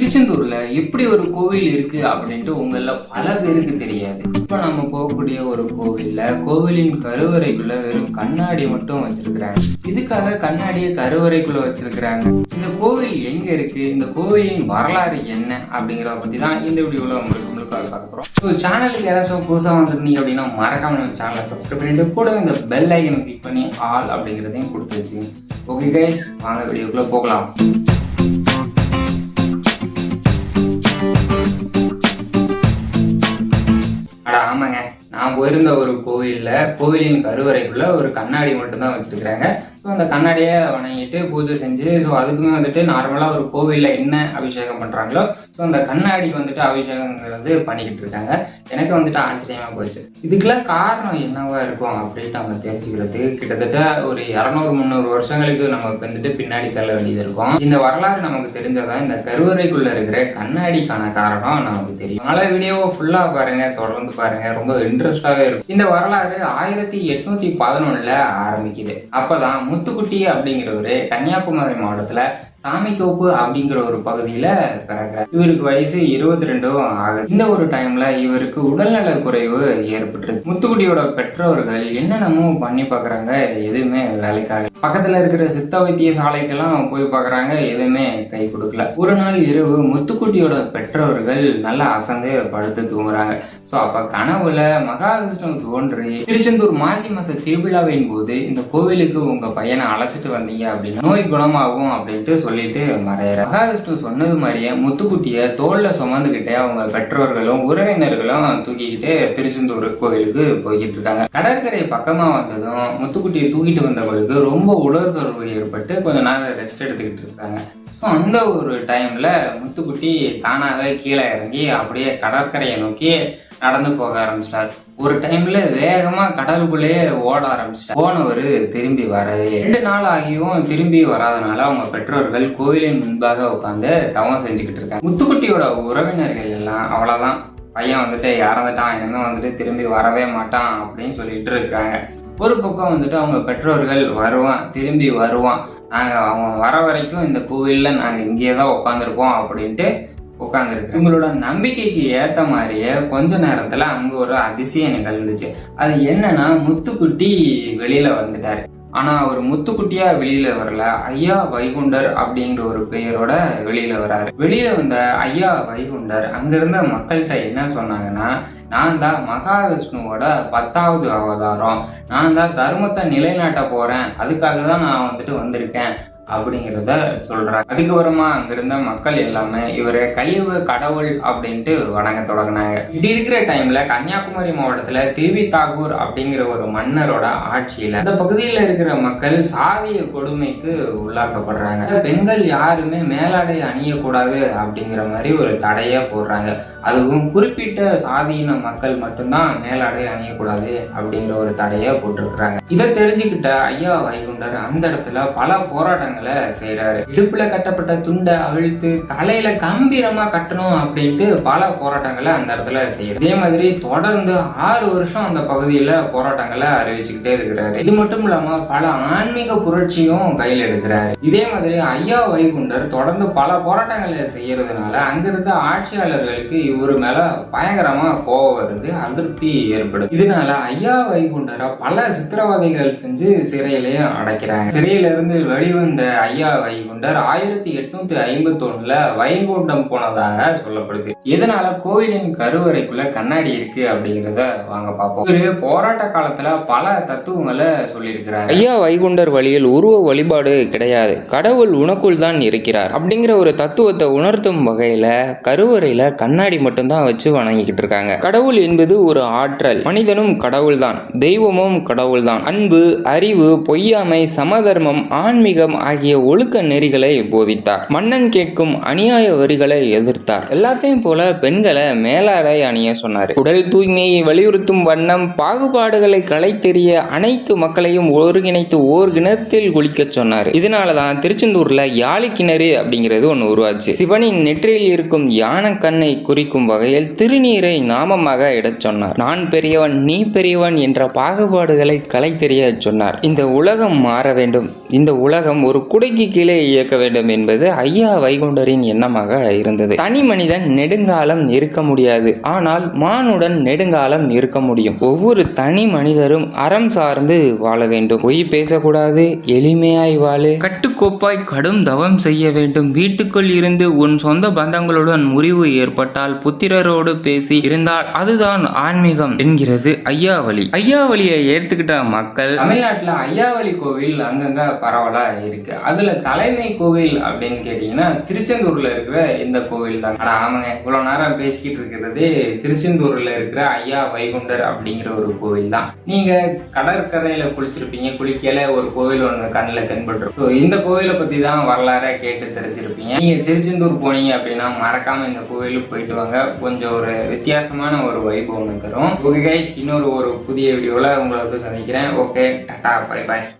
திருச்செந்தூர்ல இப்படி ஒரு கோவில் இருக்கு அப்படின்ட்டு உங்கள பல பேருக்கு தெரியாது. இப்ப நம்ம போகக்கூடிய ஒரு கோவில்ல கோவிலின் கருவறைக்குள்ள வெறும் கண்ணாடி மட்டும் வச்சிருக்கிறாங்க. இதுக்காக கண்ணாடியை கருவறைக்குள்ள வச்சிருக்கிறாங்க. இந்த கோவில் எங்க இருக்கு? இந்த கோவிலின் வரலாறு என்ன அப்படிங்கறத பத்தி தான் இந்த வீடியோல உங்களுக்கு முழுக்க பார்க்க போறோம். ஸோ சேனலுக்கு யாராச்சும் புதுசாக வந்துருந்தீங்க அப்படின்னா மறக்காம நம்ம சேனலை சப்ஸ்கிரைப் பண்ணிட்டு கூட இந்த பெல் ஐக்கனை கிளிக் பண்ணி ஆல் அப்படிங்கிறதையும் கொடுத்து வச்சுங்க ஓகே கைஸ் வாங்க வீடியோக்குள்ள போகலாம். ஆமாங்க நான் போயிருந்த ஒரு கோவிலில் கோவிலின் கருவறைக்குள்ள ஒரு கண்ணாடி மட்டும்தான் வச்சிருக்கிறாங்க. ஸோ அந்த கண்ணாடியை வணங்கிட்டு பூஜை செஞ்சு ஸோ அதுக்குமே வந்துட்டு நார்மலாக ஒரு கோவிலில் என்ன அபிஷேகம் பண்ணுறாங்களோ ஸோ அந்த கண்ணாடிக்கு வந்துட்டு அபிஷேகங்கிறது பண்ணிக்கிட்டு இருக்காங்க. எனக்கு வந்துட்டு ஆச்சரியமாக போச்சு. இதுக்கெல்லாம் காரணம் என்னவா இருக்கும் அப்படின்ட்டு நம்ம தெரிஞ்சுக்கிறதுக்கு கிட்டத்தட்ட ஒரு இரநூறு முந்நூறு வருஷங்களுக்கு நம்ம வந்துட்டு பின்னாடி செல்ல வேண்டியது இருக்கும். இந்த வரலாறு நமக்கு தெரிஞ்சதான் இந்த கருவறைக்குள்ள இருக்கிற கண்ணாடிக்கான காரணம் நமக்கு தெரியும். அதனால வீடியோவை ஃபுல்லா பாருங்க தொடர்ந்து பாருங்க ரொம்ப இன்ட்ரெஸ்டாவே இருக்கும். இந்த வரலாறு ஆயிரத்தி எட்நூத்தி பதினொன்னுல ஆரம்பிக்குது. அப்பதான் முத்துக்குட்டி அப்படிங்கிறவரு கன்னியாகுமரி மாவட்டத்தில் சாமித்தோப்பு அப்படிங்கிற ஒரு பகுதியில பிறக்கிறார். இவருக்கு வயசு இருபத்தி ரெண்டும் ஆகுது. இந்த ஒரு டைம்ல இவருக்கு உடல்நல குறைவு ஏற்பட்டுருக்கு. முத்துக்குட்டியோட பெற்றோர்கள் என்னென்னமோ பண்ணி பாக்குறாங்க எதுவுமே வேலைக்காக. பக்கத்துல இருக்கிற சித்த வைத்திய சாலைக்கெல்லாம் போய் பாக்குறாங்க எதுவுமே கை கொடுக்கல. ஒரு நாள் இரவு முத்துக்குட்டியோட பெற்றோர்கள் நல்லா அசந்து படுத்து தூங்குறாங்க. சோ அப்ப கனவுல மகாவிஷ்ணு தோன்றி திருச்செந்தூர் மாசி மாச திருவிழாவின் போது இந்த கோவிலுக்கு உங்க பையனை அழைச்சிட்டு வந்தீங்க அப்படின்னா நோய் குணமாகும் அப்படின்ட்டு சொல்லிட்டு மறையிற மகாவிஷ்ணு சொன்னது மாதிரியே முத்துக்குட்டிய தோல்ல சுமந்துகிட்டே அவங்க பெற்றோர்களும் உறவினர்களும் தூக்கிக்கிட்டு திருச்செந்தூர் கோவிலுக்கு போய்கிட்டு இருக்காங்க. கடற்கரை பக்கமா வந்ததும் முத்துக்குட்டியை தூக்கிட்டு வந்தவங்களுக்கு ரொம்ப உடல் தொடர்பு ஏற்பட்டு கொஞ்ச நேரம் ரெஸ்ட் எடுத்துக்கிட்டு இருக்காங்க. அந்த ஒரு டைம்ல முத்துக்குட்டி தானாவே கீழே இறங்கி அப்படியே கடற்கரையை நோக்கி நடந்து போக ஆரம்பிச்சிட்டார். ஒரு டைம்ல வேகமா கடலுக்குள்ளேயே ஓட ஆரம்பிச்சிட்டார். போனவர் திரும்பி வரவே ரெண்டு நாள் ஆகியும் திரும்பி வராதனால அவங்க பெற்றோர்கள் கோயிலின் முன்பாக உட்காந்து தவம் செஞ்சுக்கிட்டு இருக்காங்க. முத்துக்குட்டியோட உறவினர்கள் எல்லாம் அவ்வளவுதான். பையன் வந்துட்டு இறந்துட்டான். இனிமே வந்துட்டு திரும்பி வரவே மாட்டான் அப்படின்னு சொல்லிட்டு இருக்காங்க ஒரு பக்கம் வந்துட்டு அவங்க பெற்றோர்கள் வருவான். திரும்பி வருவான். நாங்கள் அவன் வர வரைக்கும் இந்த கோவிலில் நாங்கள் இங்கேயே தான் உட்காந்துருப்போம் அப்படின்ட்டு உட்காந்துருக்கு உங்களோட நம்பிக்கைக்கு ஏத்த மாதிரியே கொஞ்ச நேரத்துல அங்க ஒரு அதிசயம் நிகழ்ந்துச்சு. அது என்னன்னா முத்துக்குட்டி வெளியில வந்துட்டாரு. ஆனா அவர் முத்துக்குட்டியா வெளியில வரல. ஐயா வைகுண்டர் அப்படிங்கிற ஒரு பெயரோட வெளியில வராரு. வெளியில வந்த ஐயா வைகுண்டர் அங்கிருந்த மக்கள்கிட்ட என்ன சொன்னாங்கன்னா நான் தான் மகாவிஷ்ணுவோட பத்தாவது அவதாரம். நான் தான் தர்மத்தை நிலைநாட்ட போறேன். அதுக்காக தான் நான் வந்துட்டு வந்திருக்கேன். அப்படிங்கிறத சொல்றாங்க. அதுக்கப்புறமா அங்க இருந்த மக்கள் எல்லாமே இவரை கழிவு கடவுள் அப்படின்ட்டு வணங்க தொடங்கினாங்க. இப்படி இருக்கிற டைம்ல கன்னியாகுமரி மாவட்டத்துல திருவி தாகூர் அப்படிங்கிற ஒரு மன்னரோட ஆட்சியில அந்த பகுதியில இருக்கிற மக்கள் சாதிய கொடுமைக்கு உள்ளாக்கப்படுறாங்க. பெண்கள் யாருமே மேலாடை அணியக்கூடாது அப்படிங்கிற மாதிரி ஒரு தடையா போடுறாங்க. அதுவும் குறிப்பிட்ட சாதியின மக்கள் மட்டும்தான் மேலாடை அணியக்கூடாது அப்படிங்கிற ஒரு தடையை போட்டிருக்கிறாங்க. இதை தெரிஞ்சுக்கிட்ட ஐயா வைகுண்டர் அந்த இடத்துல பல போராட்டங்கள் செய்யறாரு இடுப்புல கட்டப்பட்ட துண்டை அவிழ்த்து தலையில கம்பீரமா கட்டணும் அப்படின்ட்டு பல போராட்டங்களை அந்த இடத்துல செய்யறாரு. இதே மாதிரி தொடர்ந்து ஆறு வருஷம் அந்த பகுதியில போராட்டங்களை அறிவிச்சுக்கிட்டே இருக்கிறாரு. இது மட்டும் இல்லாம பல ஆன்மீக புரட்சியும் கையில் எடுக்கிறாரு. இதே மாதிரி ஐயா வைகுண்டர் தொடர்ந்து பல போராட்டங்களை செய்யறதுனால அங்கிருந்த ஆட்சியாளர்களுக்கு இவர் மேல பயங்கரமா கோவம் வருது அதிருப்தி ஏற்படும் இதனால ஐயா வைகுண்டரை பல சித்திரவதைகள் செஞ்சு சிறையிலையும் அடைக்கிறாங்க. சிறையில இருந்து வெளிவந்த ஐயா வைகுண்டர் ஆயிரத்தி எட்நூத்தி ஐம்பத்தி ஒண்ணுல வைகுண்டம் போனதாக சொல்லப்படுது. இதனால கோவிலின் கருவறைக்குள்ள கண்ணாடி இருக்கு அப்படிங்கிறத வாங்க பார்ப்போம். இவரு போராட்ட காலத்துல பல தத்துவங்களை சொல்லியிருக்கிறார். ஐயா வைகுண்டர் வழியில் உருவ வழிபாடு கிடையாது. கடவுள் உனக்குள் தான் இருக்கிறார் அப்படிங்கிற ஒரு தத்துவத்தை உணர்த்தும் வகையில கருவறையில கண்ணாடி மட்டும்தான் வச்சு வணங்கிக்கிட்டு இருக்காங்க. கடவுள் என்பது ஒரு ஆற்றல். மனிதனும் கடவுள்தான். தெய்வமும் கடவுள்தான். அன்பு அறிவு பொய்யாமை சமதர்மம் ஆன்மீகம் ஆகிய ஒழுக்க நெறிகளை போதித்தார். மன்னன் கேட்கும் அநியாய வரிகளை எதிர்த்தார். எல்லாத்தையும் போல பெண்களை மேலாடை அணிய சொன்னார். உடல் தூய்மையை வலியுறுத்தும் வண்ணம் பாகுபாடுகளை களைத்தெறிய அனைத்து மக்களையும் ஒருங்கிணைத்து ஓர் கிணத்தில் குளிக்க சொன்னார். இதனாலதான் திருச்செந்தூர்ல யாழி கிணறு அப்படிங்கிறது ஒன்று உருவாச்சு. சிவனின் நெற்றியில் இருக்கும் யானை கண்ணை குறிக்கும் வகையில் திருநீரை நாமமாக இடச் சொன்னார். நான் பெரியவன் நீ பெரியவன் என்ற பாகுபாடுகளை களைத்தெறிய சொன்னார். இந்த உலகம் மாற வேண்டும். இந்த உலகம் ஒரு ஒரு குடைக்கு கீழே இயக்க வேண்டும் என்பது ஐயா வைகுண்டரின் எண்ணமாக இருந்தது. தனி மனிதன் நெடுங்காலம் இருக்க முடியாது. ஆனால் மானுடன் நெடுங்காலம் இருக்க முடியும். ஒவ்வொரு தனி மனிதரும் அறம் சார்ந்து வாழ வேண்டும். பொய் பேசக்கூடாது. எளிமையாய் வாழு. கட்டுக்கோப்பாய் கடும் தவம் செய்ய வேண்டும். வீட்டுக்குள் இருந்து உன் சொந்த பந்தங்களுடன் முறிவு ஏற்பட்டால் புத்திரரோடு பேசி இருந்தால் அதுதான் ஆன்மீகம் என்கிறது ஐயாவளி. ஐயாவளியை ஏற்றுக்கிட்ட மக்கள் தமிழ்நாட்டில் ஐயாவளி கோவில் அங்கங்க பரவலா இருக்கு. அதுல தலைமை கோவில் அப்படின்னு கேட்டீங்கன்னா திருச்செந்தூர்ல இருக்கிற இந்த கோவில் தான். அட ஆமாங்க. இவ்வளவு நேரம் பேசிக்கிட்டு இருக்கிறது திருச்செந்தூர்ல இருக்கிற ஐயா வைகுண்டர் அப்படிங்கிற ஒரு கோவில் தான். நீங்க கடற்கரையில குளிச்சிருப்பீங்க குளிக்கல ஒரு கோவில் ஒண்ணு கண்ணுல தென்பட்டு இந்த கோவிலை பத்தி தான் வரலாற கேட்டு தெரிஞ்சிருப்பீங்க. நீங்க திருச்செந்தூர் போனீங்க அப்படின்னா மறக்காம இந்த கோவிலுக்கு போயிட்டு வாங்க. கொஞ்சம் ஒரு வித்தியாசமான ஒரு வைப் ஒன்று தரும். ஓகே கைஸ் இன்னொரு ஒரு புதிய வீடியோல உங்களுக்கு சந்திக்கிறேன். Okay tata bye bye